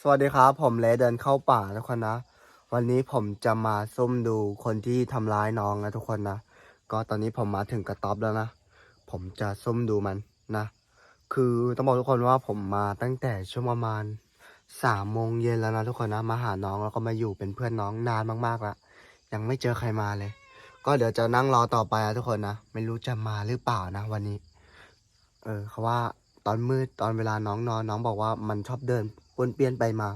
สวัสดีครับ ผมเลเดินเข้าป่าทุกคนนะ วันนี้ผมจะมาซุ่มดูคนที่ทำร้ายน้องนะทุกคนนะ ก็ตอนนี้ผมมาถึงกระต๊อบแล้วนะ ผมจะซุ่มดูมันนะ คือต้องบอกทุกคนว่าผมมาตั้งแต่ช่วงประมาณสามโมงเย็นแล้วนะทุกคนนะ มาหาน้องแล้วก็มาอยู่เป็นเพื่อนน้องนานมากๆแล้วยังไม่เจอใครมาเลย ก็เดี๋ยวจะนั่งรอต่อไปนะทุกคนนะ ไม่รู้จะมาหรือเปล่านะ วันนี้ เออเขาว่าตอนมืดตอนเวลาน้องนอนน้องบอกว่ามันชอบเดิน วนเปี้ยนไปมา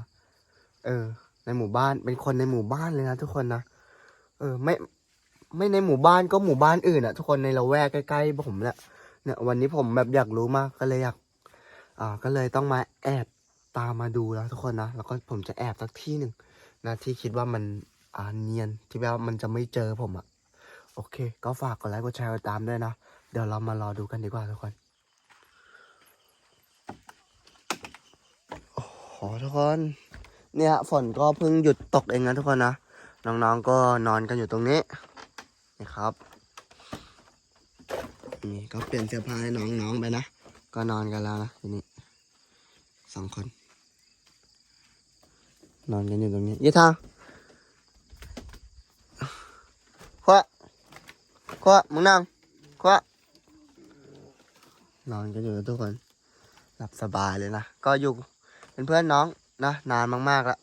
เออ ในหมู่บ้านเป็นคนในหมู่บ้านเลยนะทุกคนนะเออ ไม่ไม่ในหมู่บ้านก็หมู่บ้านอื่นอะทุกคนในละแวกใกล้ๆผมเนี่ยเนี่ย วันนี้ผมแบบอยากรู้มากก็เลยอยากอ่าก็เลยต้องมาแอบตามมาดูแล้วทุกคนนะแล้วก็ผมจะแอบสักที่หนึ่งนะที่คิดว่ามันอ่าเนียนที่แบบว่ามันจะไม่เจอผมอะโอเค ก็ฝากกดไลค์กดแชร์กดตามด้วยนะเดี๋ยวเรามารอดูกันดีกว่าทุกคน โอ้โหทุกคน เนี่ยฝนก็เพิ่งหยุดตกเองนะทุกคนนะ น้องๆก็นอนกันอยู่ตรงนี้นี่ครับนี่ก็เปลี่ยนเสื้อผ้าให้น้องๆไปนะ ก็นอนกันแล้วนะทีนี้สองคน นอนกันอยู่ตรงนี้ยี่ทางขวะขวะมึงนั่งขวะนอนกันอยู่ทุกคนหลับสบายเลยนะ ก็อยู่ เป็นเพื่อนน้องนะนานมากๆแล้ว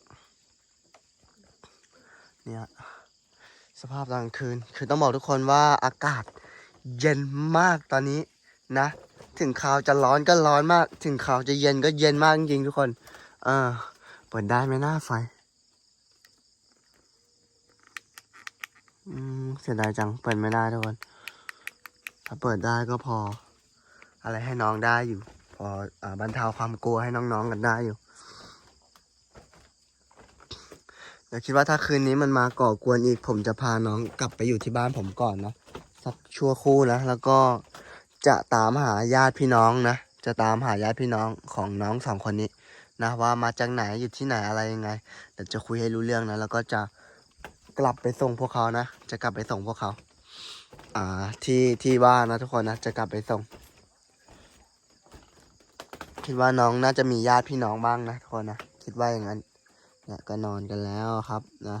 เนี่ยสภาพตอนกลางคืน คือต้องบอกทุกคนว่าอากาศเย็นมากตอนนี้นะ ถึงข่าวจะร้อนก็ร้อนมาก ถึงข่าวจะเย็นก็เย็นมากจริงๆทุกคน เออเปิดได้ไหมหน้าไฟอืมเสียดายจัง เปิดไม่ได้ทุกคน ถ้าเปิดได้ก็พอ อะไรให้น้องได้อยู่ พออบรรเทาความกลัวให้น้องๆกันได้อยู่ เดี๋ยวคิดว่าถ้าคืนนี้มันมาก่อกวนอีก ผมจะพาน้องกลับไปอยู่ที่บ้านผมก่อนนะสักชั่วครู่นะแล้วก็จะตามหาญาติพี่น้องนะจะตามหาญาติพี่น้องของน้องสองคนนี้นะว่ามาจากไหนอยู่ที่ไหนอะไรยังไงเดี๋ยวจะคุยให้รู้เรื่องนะแล้วก็จะกลับไปส่งพวกเขานะ จะกลับไปส่งพวกเขา อ่าที่ที่บ้านนะทุกคนนะจะกลับไปส่ง คิดว่าน้องน่าจะมีญาติพี่น้องบ้างนะทุกคนนะคิดว่าอย่างนั้น นี่ยก็นอนกันแล้วครับนะ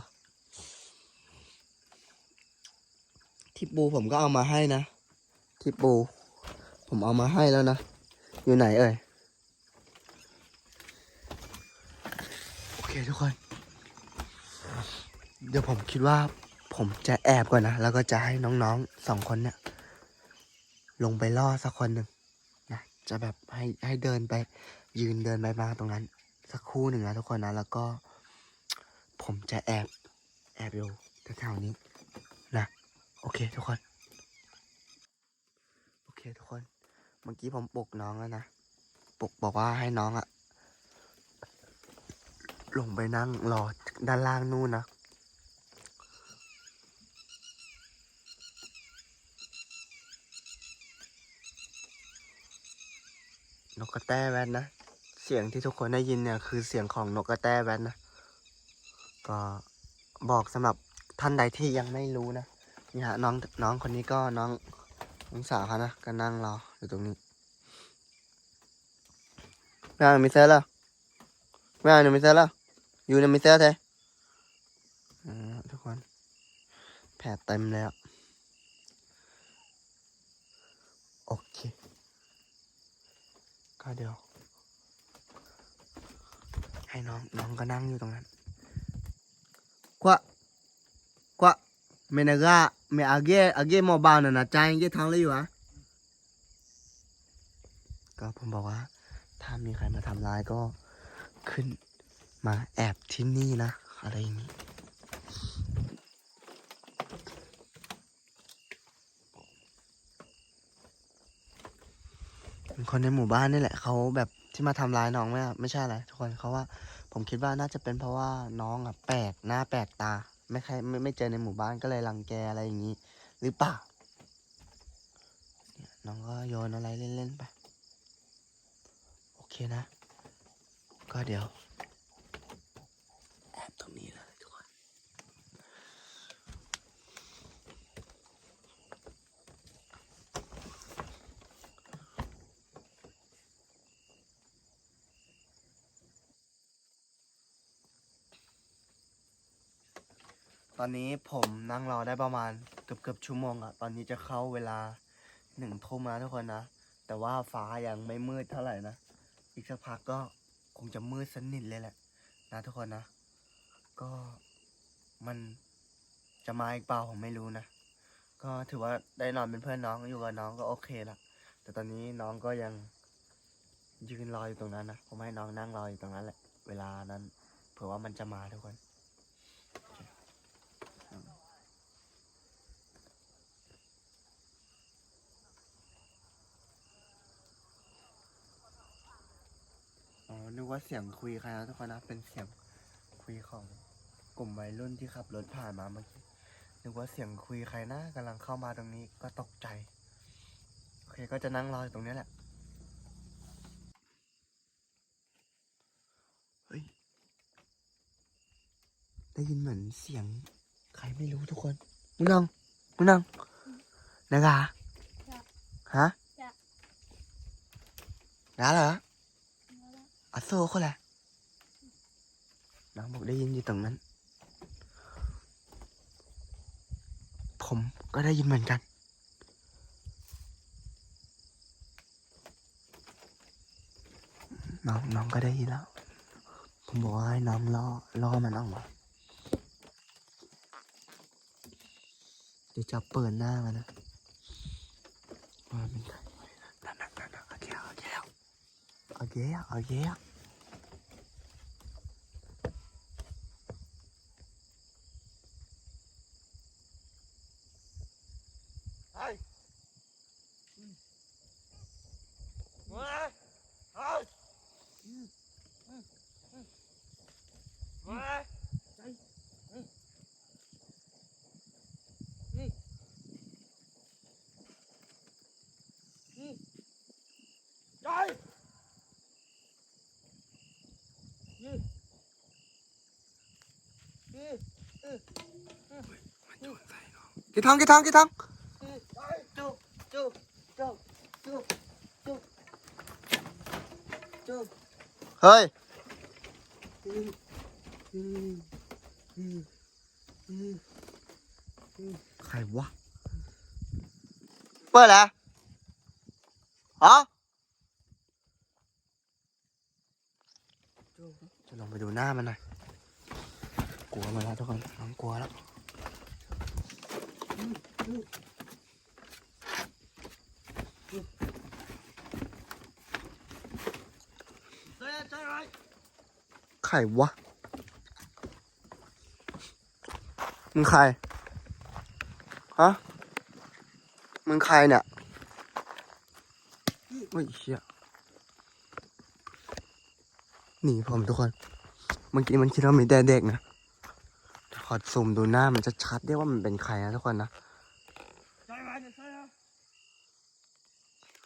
ที่ปูผมก็เอามาให้นะที่ปู ผมเอามาให้แล้วนะ อยู่ไหนเอ่ย โอเคทุกคน เดี๋ยวผมคิดว่าผมจะแอบก่อนนะ แล้วก็จะให้น้องๆสองคนเนี่ย ลงไปล่อสักคนหนึ่งนะจะแบบให้ให้เดินไปยืนเดินไปมาตรงนั้น สักครู่หนึ่งนะทุกคนนะ แล้วก็ ผมจะแอบ แอบอยู่แถวๆนี้นะ โอเคทุกคน โอเคทุกคน เมื่อกี้ผมปลุกน้องแล้วนะปลุกบอกว่าให้น้องอะลงไปนั่งรอด้านล่างนู่นนะนกกระแตแวดนะ เสียงที่ทุกคนได้ยินเนี่ย คือเสียงของนกกระแตแวดนะ ก็บอกสำหรับท่านใดที่ยังไม่รู้นะนี่ฮะน้องน้องคนนี้ก็น้องน้องสาวเขานะก็นั่งรออยู่ตรงนี้ไม่เอาหนูมิเซอร์แล้วไม่เอาหนูมิเซอร์แล้วอยู่ในมิเซอร์เถอะทุกคนแผลเต็มแล้วโอเคก็เดี๋ยวให้น้องน้องก็นั่งอยู่ตรงนั้น Quoi Quoi Mais les gars, mais agé agé mo ba na na chai ye thang le yu ah ก็ผมบอกว่า ถ้ามีใครมาทำร้ายก็ขึ้นมาแอบที่นี่นะ อะไรอย่างนี้คนในหมู่บ้านนี่แหละเขาแบบที่มาทำร้ายน้องไม่ไม่ใช่อะไรทุกคนเขาว่า ผมคิดว่าน่าจะเป็นเพราะว่าน้องอะแปลกหน้าแปลกตา ไม่ใครไม่ไม่เจอในหมู่บ้านก็เลยรังแกอะไรอย่างนี้ หรือเปล่าเนี่ยน้องก็โยนอะไรเล่นๆไป โอเคนะ ก็เดี๋ยวแอบตรงนี้เลยทุกคน ตอนนี้ผมนั่งรอได้ประมาณเกือบเกือบชั่วโมงอะตอนนี้จะเข้าเวลาหนึ่งทุ่มแล้วทุกคนนะ แต่ว่าฟ้ายังไม่มืดเท่าไหร่นะ อีกสักพักก็คงจะมืดสนิทเลยแหละ นะทุกคนนะ ก็มันจะมาอีกเปล่าผมไม่รู้นะ ก็ถือว่าได้นอนเป็นเพื่อนน้องอยู่กับน้องก็โอเคละ แต่ตอนนี้น้องก็ยังยืนรออยู่ตรงนั้นนะ ผมให้น้องนั่งรออยู่ตรงนั้นแหละ เวลานั้น เผื่อว่ามันจะมาทุกคน นึกว่าเสียงคุยใครนะทุกคนนะ เป็นเสียงคุยของกลุ่มวัยรุ่นที่ขับรถผ่านมาเมื่อกี้ นึกว่าเสียงคุยใครนะกำลังเข้ามาตรงนี้ก็ตกใจ โอเคก็จะนั่งรออยู่ตรงนี้แหละ เฮ้ย ได้ยินเหมือนเสียงใครไม่รู้ทุกคนมึงนังมึงนังนะคะจ้ะฮะจ้ะน้าเหร ออาโซ่เขาแหละน้องบอกได้ยินอยู่ตรงนั้น ผมก็ได้ยินเหมือนกัน น้องน้องก็ได้ยินแล้ว ผมบอกว่าให้น้องล่อล่อมันออกมาเดี๋ยวจะเปิดหน้ามันนะว่าเป็นใครนั่นนั่นนั่นนั่นโอเคโอเคแล้วโอเคอะโอเคอะ กี่ทองกี่ทองกี่ทอง เฮ้ยใครวะ เปิดแล้วฮะจะลองไปดูหน้ามันหน่อย กลัวมาแล้วทุกคนน้องกลัวแล้ว ใครวะ มึงใคร ฮะ มึงใครเนี่ยเฮ้ยเชี่ยหนีผมทุกคน เมื่อกี้มันคิดว่ามีแต่เด็กนะขอซูมดูหน้ามันจะชัดได้ว่ามันเป็นใครนะทุกคนนะ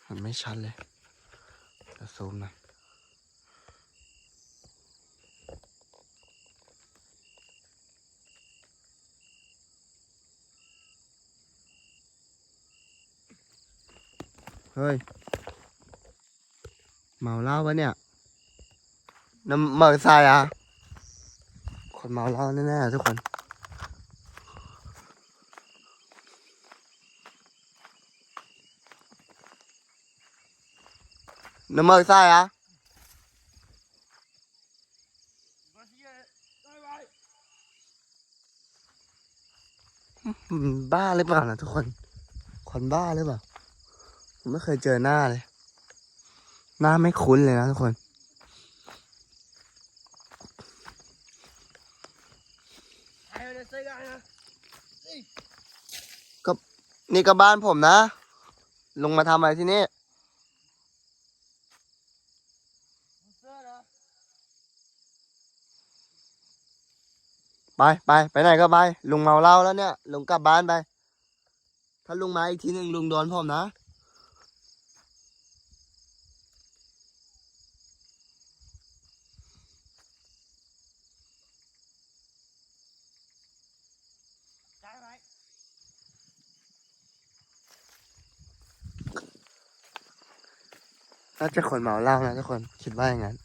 มันไม่ชัดเลยจะซูมหน่อย เฮ้ย เมาเหล้าปะเนี่ยน้ำเมาใส่อะคนเมาเหล้าแน่ๆทุกคนน้ำเมาใส่อะอืมบ้าหรือเปล่านะทุกคน คนบ้าหรือเปล่า ไม่เคยเจอหน้าเลย หน้าไม่คุ้นเลยนะทุกคน ก็นี่ก็บ้านผมนะ ลงมาทำอะไรที่นี่ไปไปไปไหนก็ไปลุงเมาเหล้าแล้วเนี่ย ลุงกลับบ้านไป ถ้าลุงมาอีกทีหนึ่งลุงโดนผมนะ น่าจะคนเมาเหล้านะทุกคนคิดว่าอย่างนั้น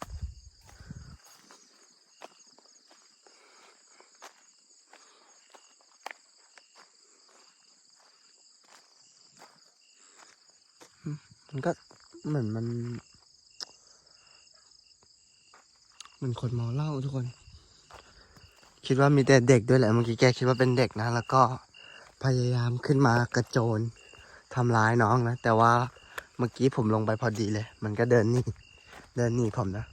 มันก็เหมือนมันเหมือนคนเมาเหล้าทุกคน คิดว่ามีแต่เด็กด้วยแหละเมื่อกี้แกคิดว่าเป็นเด็กนะ แล้วก็พยายามขึ้นมากระโจนทำร้ายน้องนะ แต่ว่า เมื่อกี้ผมลงไปพอดีเลย มันก็เดินหนีเดินหนีผมนะ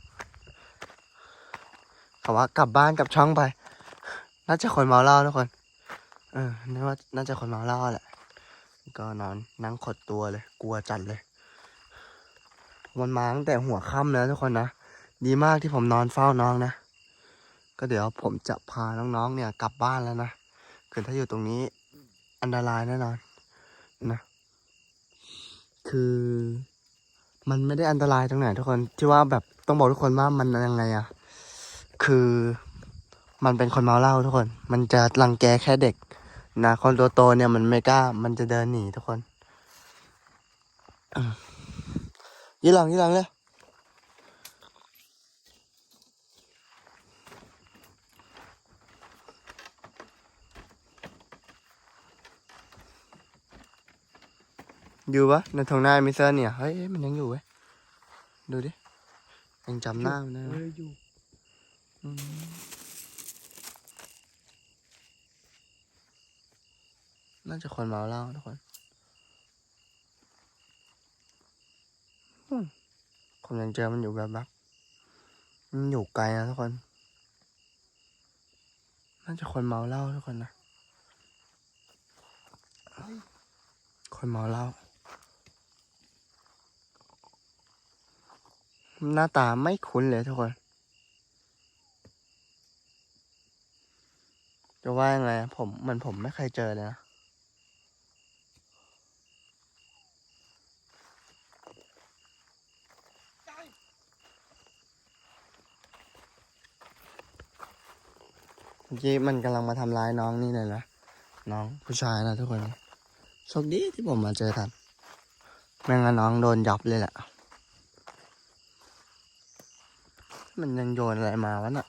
เขาว่ากลับบ้านกับช่องไป น่าจะคนเมาเหล้าทุกคน เออนึกว่าน่าจะคนเมาเหล้าแหละ ก็นอนนั่งขดตัวเลย กลัวจัดเลยมันมาตั้งแต่หัวค่ำแล้วทุกคนนะ ดีมากที่ผมนอนเฝ้าน้องนะ ก็เดี๋ยวผมจะพาน้องๆเนี่ย กลับบ้านแล้วนะคือถ้าอยู่ตรงนี้อันตรายแน่นอนนะ คือมันไม่ได้อันตรายตรงไหนทุกคนที่ว่าแบบต้องบอกทุกคนว่ามันยังไงอะคือมันเป็นคนเมาเหล้าทุกคน มันจะรังแกแค่เด็กนะคนตัวโตเนี่ยมันไม่กล้า มันจะเดินหนีทุกคนยี่หลังยี่หลังเลย อยู่ปะในทงหน้ามิเซอร์เนี่ย เฮ้ยมันยังอยู่เว้ย ดูดิ ยังจำหน้ามันได้ไหมเอออยู่อืมน่าจะคนเมาเหล้าทุกคนอืมผมยังเจอมันอยู่แบบแบบมันอยู่ไกลนะทุกคน น่าจะคนเมาเหล้าทุกคนนะ คนเมาเหล้า หน้าตาไม่คุ้นเลยทุกคนจะว่ายังไงผมมันผมไม่เคยเจอเลยนะเมื่อกี้มันกำลังมาทำร้ายน้องนี่เลยนะ น้องผู้ชายนะทุกคนโชคดีที่ผมมาเจอทันไม่งั้นน้องโดนยับเลยแหละ มันยังโยนอะไรมาวะน่ะ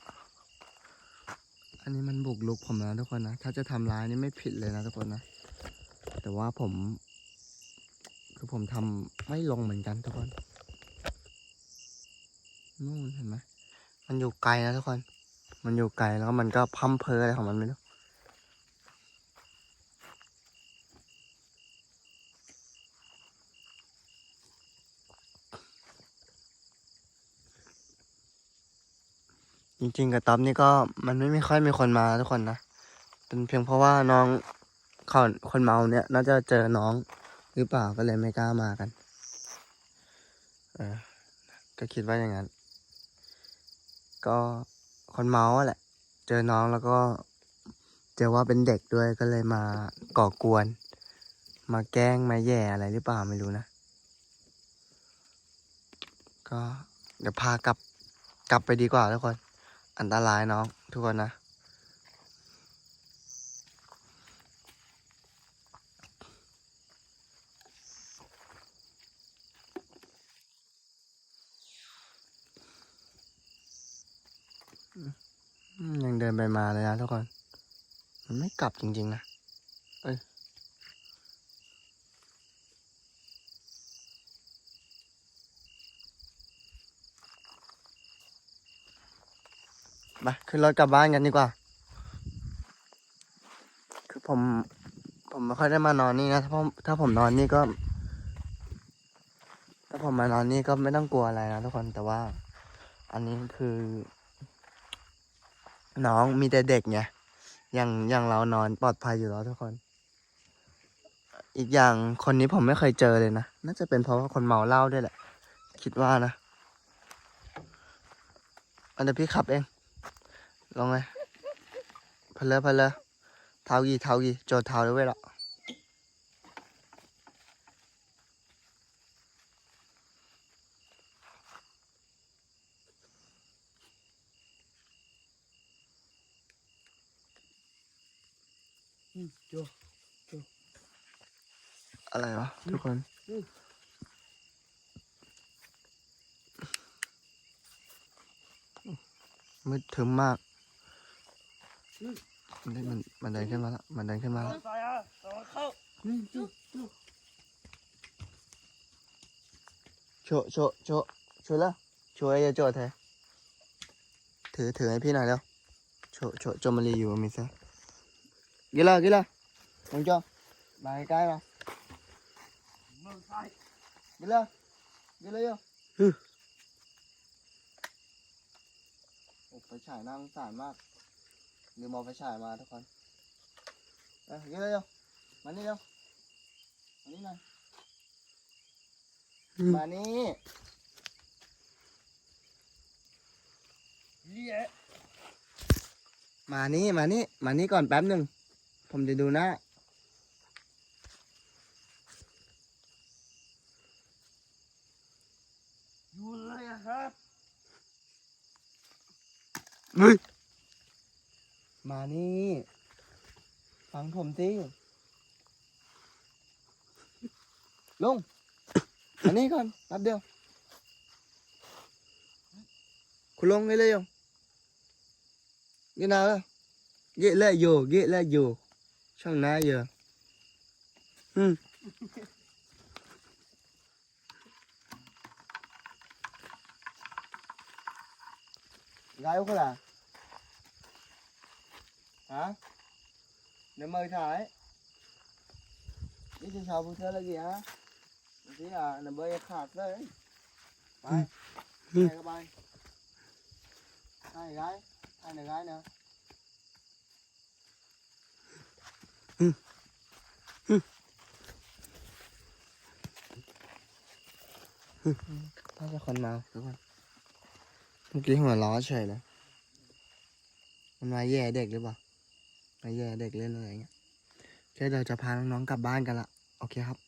อันนี้มันบุกลุกผมนะทุกคนนะ ถ้าจะทำร้ายนี่ไม่ผิดเลยนะทุกคนนะ แต่ว่าผม คือผมทำไม่ลงเหมือนกันทุกคน นู่นเห็นไหม มันอยู่ไกลนะทุกคน มันอยู่ไกลแล้วก็มันก็พัมเพออะไรของมันไม่รู้ จริงๆกับต๊อบนี่ก็มันไม่มีค่อยมีคนมาทุกคนนะ เป็นเพียงเพราะว่าน้องเขาคนเมาเนี่ยน่าจะเจอน้องหรือเปล่าก็เลยไม่กล้ามากันเออก็คิดว่าอย่างนั้น ก็คนเมาแหละ เจอน้องแล้วก็เจอว่าเป็นเด็กด้วยก็เลยมาก่อกวน มาแกล้งมาแย่อะไรหรือเปล่าไม่รู้นะ ก็เดี๋ยวพากลับกลับไปดีกว่าทุกคน อันตรายน้องทุกคนนะ ยังเดินไปมาเลยนะทุกคน มันไม่กลับจริง ๆ นะ ไปขึ้นรถกลับบ้านกันดีกว่า คือผม ผมไม่ค่อยได้มานอนนี่นะ ถ้าผมถ้าผมนอนนี่ก็ ถ้าผมมานอนนี่ก็ไม่ต้องกลัวอะไรนะทุกคน แต่ว่า อันนี้คือ น้องมีแต่เด็กไง อย่างอย่างเรานอนปลอดภัยอยู่แล้วทุกคน อีกอย่างคนนี้ผมไม่เคยเจอเลยนะ น่าจะเป็นเพราะว่าคนเมาเหล้าด้วยแหละ คิดว่านะอันเดี๋ยวพี่ขับเอง ลงเลยเพลอเพลอเท้ากี่เท้ากี่โจดเท้าด้วยหรออืมโจอะไรวะทุกคนอืมมืดทึมมาก มันได้มันมันเดินขึ้นมาแล้วมันเดินขึ้นมาแล้วใส่อะต่อเข้าอืมโจโจโชว์โชว์โชว์โชว์แล้วโชว์ไอ้ยาโจทย์เธอถือถือให้พี่หน่อยแล้วโชว์โชว์โจมารีอยู่มิเซอร์กินเลยกินเลยมึงโจมาใกล้ๆมามือซ้ายกินเลยกินเลยโยโอ้ไฟฉายน่าสงสารมาก ลืมเอาไฟฉายมาทุกคนเอ้ยกินเลยโยมานี่เร็วมานี่หน่อยมานี่เลี้ยมานี่มานี่มานี่ก่อนแป๊บหนึ่งผมจะดูหน้าอยู่เลยอะครับเฮ้ย มานี่ฟังผมสิลุงอันนี้ก่อนรับเดียว คุณลงไงเลยยังนี่นะเยอะเลยอยู่เยอะเลยอยู่ช่างน้าเยอะอืมไงก็ล่ะ hả để mời thái đi trên sau vui thơ là gì hả tí là nó bơi khát đấy bay hai các bay hai gái hai là gái nữa ถ้าจะคนมาทุกคนเมื่อกี้หัวล้อเฉยเลย มันมาแย่เด็กหรือเปล่า มาแย่เด็กเล่นอะไรอย่างเงี้ยโอเคเดี๋ยวจะพาน้องๆกลับบ้านกันละโอเคครับ